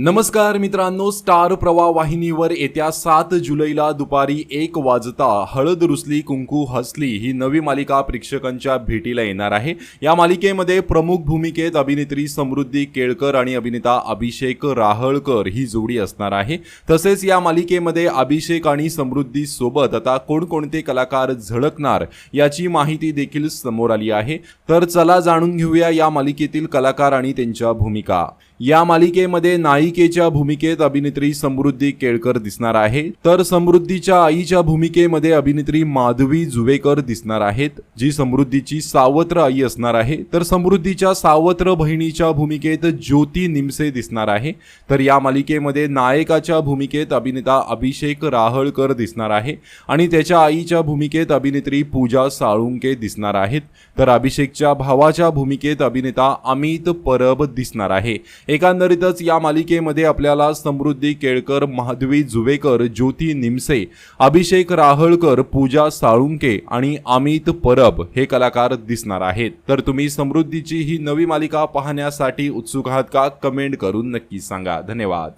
नमस्कार मित्रांनो स्टार प्रवाह वाहिनीवर येत्या सात जुलैला दुपारी एक वाजता हळद रुसली कुंकू हसली ही नवी मालिका प्रेक्षकांच्या भेटीला येणार आहे. या मालिकेमध्ये प्रमुख भूमिकेत अभिनेत्री समृद्धी केळकर आणि अभिनेता अभिषेक राहळकर ही जोडी असणार आहे. तसेच या मालिकेमध्ये अभिषेक आणि समृद्धी सोबत आता कोणकोणते कलाकार झळकणार याची माहिती देखील समोर आली आहे. तर चला जाणून घेऊया या मालिकेतील कलाकार आणि त्यांच्या भूमिका. या मालिकेमध्ये मालिकेच्या भूमिकेत अभिनेत्री समृद्धी केळकर दिसणार आहे. तर समृद्धीच्या आईच्या भूमिकेमध्ये अभिनेत्री माधवी जुवेकर दिसणार आहेत जी समृद्धीची सावत्र आई असणार आहे. तर समृद्धीच्या सावत्र बहिणीच्या भूमिकेत ज्योती निमसे दिसणार आहे. तर या मालिकेमध्ये नायकाच्या भूमिकेत अभिनेता अभिषेक राहळकर दिसणार आहे आणि त्याच्या आईच्या भूमिकेत अभिनेत्री पूजा साळुंके दिसणार आहेत. तर अभिषेकच्या भावाच्या भूमिकेत अभिनेता अमित परब दिसणार आहे. एकंदरीतच या मालिकेमध्ये आपल्याला समृद्धी केळकर माधवी जुवेकर ज्योती निमसे अभिषेक राहळकर पूजा साळुंके आणि अमित परब हे कलाकार दिसणार आहेत. तर तुम्ही समृद्धीची ही नवी मालिका पाहण्यासाठी उत्सुक आहात का? कमेंट करून नक्की सांगा. धन्यवाद.